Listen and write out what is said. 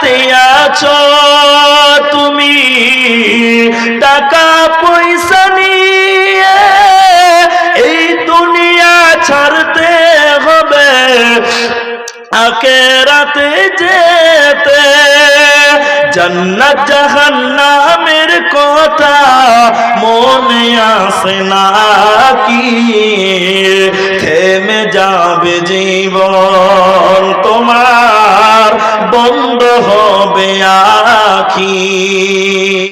দুনিয়াতে আছো, তুমি টাকা পয়সা নিয়ে এই দুনিয়া ছাড়তে হবে। আকেরাতে যেতে, জান্নাত জাহান্নামের কথা মনে আসে না কি? থেমে যাবে জীবন। বন্ধ হবে আখি।